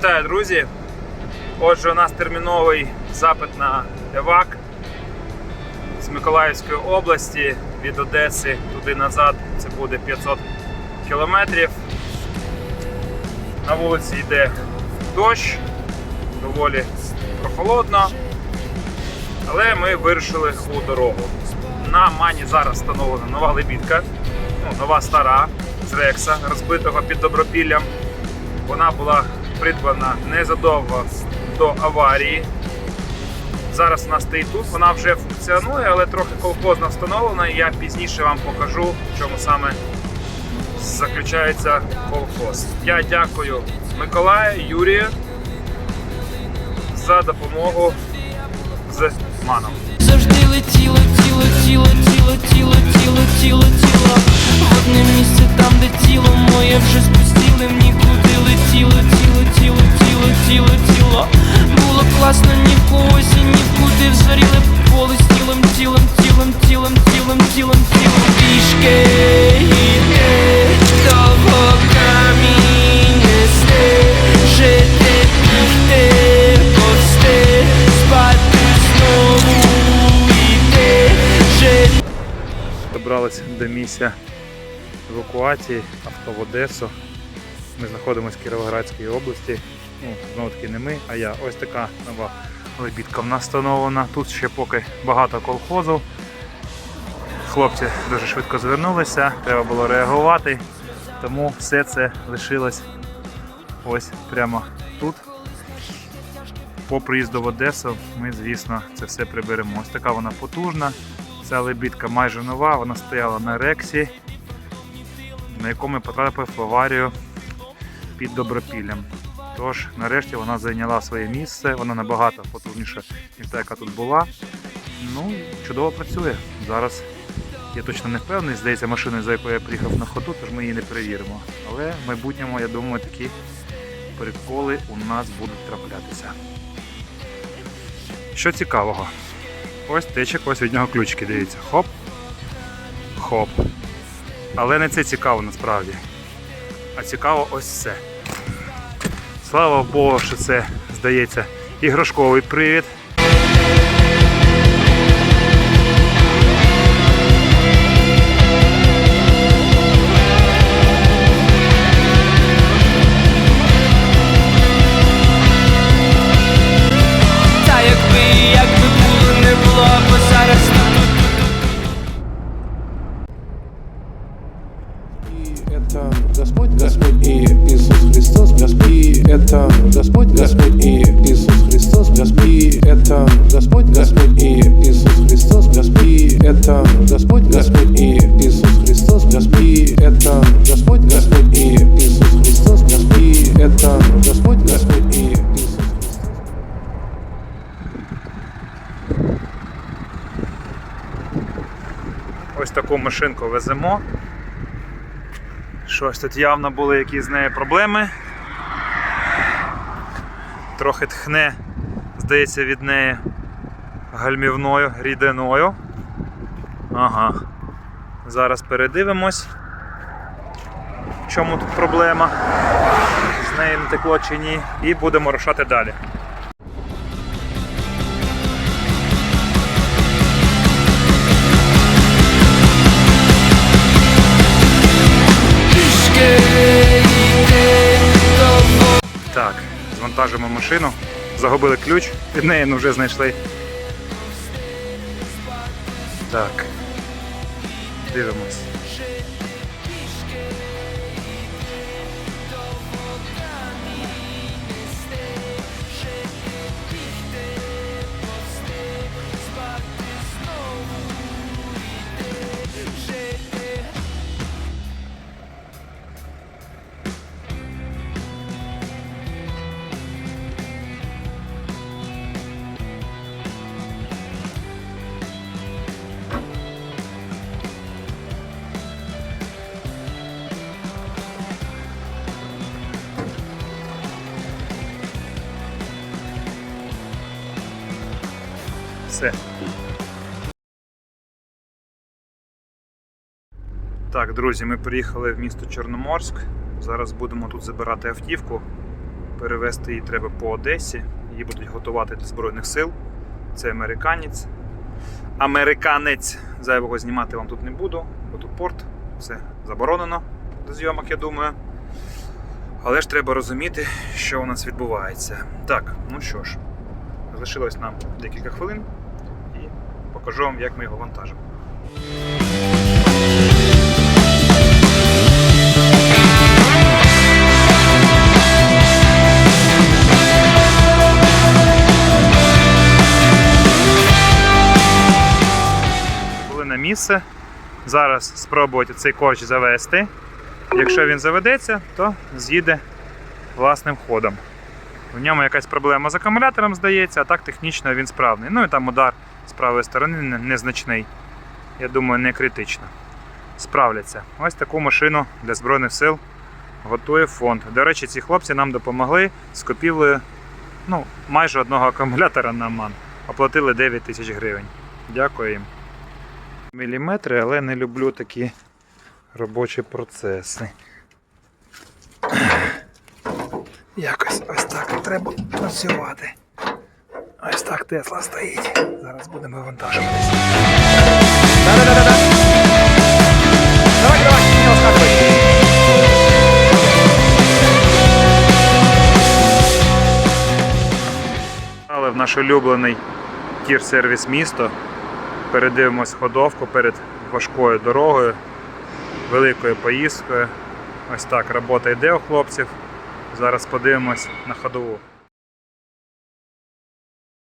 Вітаю, друзі! Отже, у нас терміновий запит на ЕВАК з Миколаївської області від Одеси туди назад. Це буде 500 кілометрів. На вулиці йде дощ, доволі прохолодно, але ми вирішили у дорогу. На мані зараз встановлена нова лебідка, ну, нова стара з Рекса, розбитого під добропіллям. Вона була придбана незадовго до аварії. Зараз вона стоїть тут, вона вже функціонує, але трохи колхозно встановлена. І я пізніше вам покажу, в чому саме заключається колхоз. Я дякую Миколаю, Юрію за допомогу з маном. Завжди летіло, тіло, тіло, тіло, тіло, тіло, тіло, тіло одне місце там, де тіло моє вже спустили нікуди летіло, тіло, тіло, тіло, тіло, тіло. Було класно ні в когось і ні в куди взоріли поле з тілом, тілом, тілом, тілом, тілом, тілом, тілом. Пішки йти, довго камінь нести, жити, бігти, повсти, спати знову йти. Добралися до місця евакуації авто в Одесу. Ми знаходимося в Кіровоградській області. Ну, знову таки не ми, а я. Ось така нова лебідка в нас встановлена. Тут ще поки багато колхозу. Хлопці дуже швидко звернулися, треба було реагувати, тому все це лишилось ось прямо тут. По приїзду в Одесу ми, звісно, це все приберемо. Ось така вона потужна. Ця лебідка майже нова, вона стояла на рексі, на якому потрапив в аварію під добропіллям. Тож, нарешті вона зайняла своє місце, вона набагато потужніша, ніж та, яка тут була. Ну, чудово працює. Зараз я точно не впевнений, здається, машиною, за якою я приїхав на ходу, тож ми її не перевіримо. Але в майбутньому, я думаю, такі приколи у нас будуть траплятися. Що цікавого? Ось течик, ось від нього ключики, дивіться. Хоп. Хоп. Але не це цікаво насправді. А цікаво ось це. Слава Богу, що це, здається, іграшковий привід. это Господь, Господь и Иисус Христос, Господь. И это Господь, Господь и Иисус Христос, Господь. И это Господь, Господь и Иисус Христос, Господь. И это Господь, Господь и Иисус Христос, Господь. И это Господь, Господь и Иисус Христос. Ось таку машинку веземо. Щось тут явно були якісь з нею проблеми. Трохи тхне, здається, від неї гальмівною рідиною. Ага. Зараз передивимось, в чому тут проблема. З нею не текло чи ні. І будемо рушати далі. Звантажимо машину. Загубили ключ, від неї ну, вже знайшли. Так. Дивимось. Все. Так, друзі, ми приїхали в місто Чорноморськ. Зараз будемо тут забирати автівку. Перевезти її треба по Одесі. Її будуть готувати для Збройних сил. Це американець. Американець. Зайвого знімати вам тут не буду, бо тут порт. Все заборонено до зйомок, я думаю. Але ж треба розуміти, що у нас відбувається. Так, ну що ж, залишилось нам декілька хвилин покажу вам, як ми його вантажимо. Були на місце. Зараз спробувати цей корч завести. Якщо він заведеться, то з'їде власним ходом. В ньому якась проблема з акумулятором здається, а так технічно він справний. Ну і там удар з правої сторони незначний. Я думаю, не критично. Справляться. Ось таку машину для Збройних сил готує фонд. До речі, ці хлопці нам допомогли з купівлею ну, майже одного акумулятора на МАН. Оплатили 9 тисяч гривень. Дякую їм. Міліметри, але не люблю такі робочі процеси. Якось ось так треба працювати. Ось так Тесла стоїть. Зараз будемо вивантажуватися. Да-да-да-да-да. Давай, давай, не. Але в наш улюблений тір-сервіс місто. Передивимось ходовку перед важкою дорогою, великою поїздкою. Ось так робота йде у хлопців. Зараз подивимось на ходову.